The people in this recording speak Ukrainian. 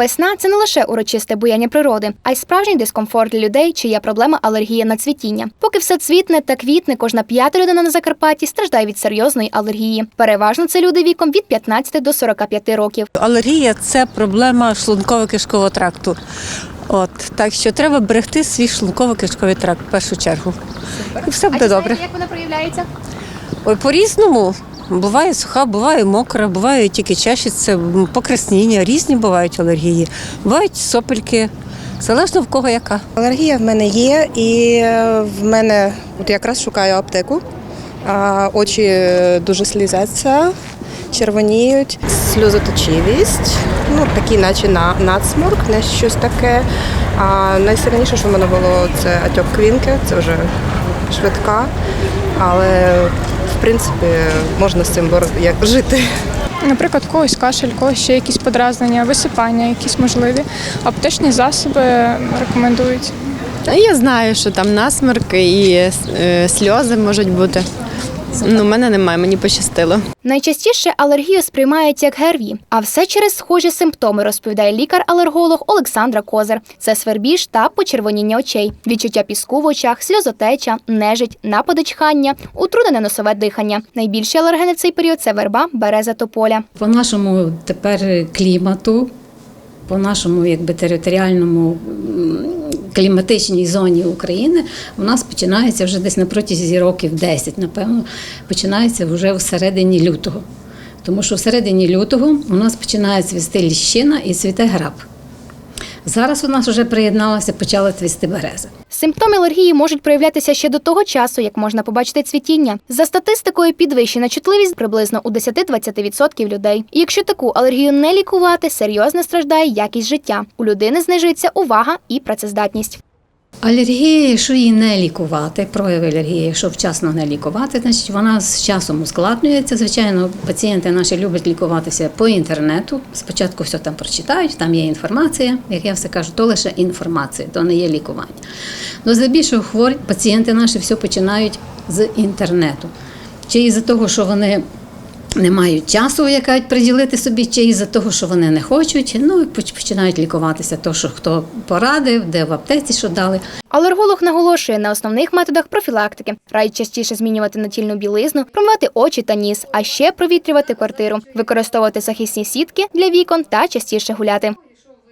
Весна це не лише урочисте буяння природи, а й справжній дискомфорт для людей, чия проблема алергія на цвітіння. Поки все цвітне та квітне, кожна п'ята людина на Закарпатті страждає від серйозної алергії. Переважно це люди віком від 15 до 45 років. Алергія це проблема шлунково-кишкового тракту. От так що треба берегти свій шлунково-кишковий тракт в першу чергу. І все буде добре. як вона проявляється? Ой, по-різному. Буває суха, буває мокра, буває тільки чашиться, м, покраснення, різні бувають алергії. Бувають сопельки, залежно в кого яка. Алергія в мене є, і е, в мене от якраз шукаю аптеку. А, Очі е, дуже слізяться, червоніють, сльозоточивість, ну такі, наче на надсморк, не щось таке. А найсильніше, що в мене було, це атьок квінки, це вже швидка, але в принципі можна з цим як жити. Наприклад, когось кашель, когось ще якісь подразнення, висипання, якісь можливі. Аптечні засоби рекомендують. Я знаю, що там насмерки і е, сльози можуть бути. Ну, мене немає, мені пощастило. Найчастіше алергію сприймають як ГРВІ, а все через схожі симптоми, розповідає лікар-алерголог Олександра Козир. Це свербіж та почервоніння очей, відчуття піску в очах, сльозотеча, нежить, напади чхання, утруднене носове дихання. Найбільші алергени в цей період це верба, береза, тополя. По нашому тепер клімату, по нашому якби територіальному кліматичній зоні України, у нас починається вже десь на протязі років 10, напевно, починається вже в середині лютого. Тому що в середині лютого у нас починає цвісти ліщина і цвіте граб. Зараз у нас вже приєдналася, почала цвісти береза. Симптоми алергії можуть проявлятися ще до того часу, як можна побачити цвітіння. За статистикою, підвищена чутливість приблизно у 10-20% людей. І якщо таку алергію не лікувати, серйозно страждає якість життя. У людини знижується увага і працездатність. Алергія, якщо її не лікувати, прояви алергії, якщо вчасно не лікувати, значить вона з часом ускладнюється. Звичайно, пацієнти наші люблять лікуватися по інтернету. Спочатку все там прочитають, там є інформація. Як я все кажу, то лише інформація, то не є лікування. Ну, здебільшого хворі пацієнти наші все починають з інтернету. Чи із-за того, що вони не мають часу, як кажуть, приділити собі, чи із-за того, що вони не хочуть. Ну і починають лікуватися, то що хто порадив, де в аптеці що дали. Алерголог наголошує на основних методах профілактики, радить частіше змінювати натільну білизну, промивати очі та ніс, а ще провітрювати квартиру, використовувати захисні сітки для вікон та частіше гуляти.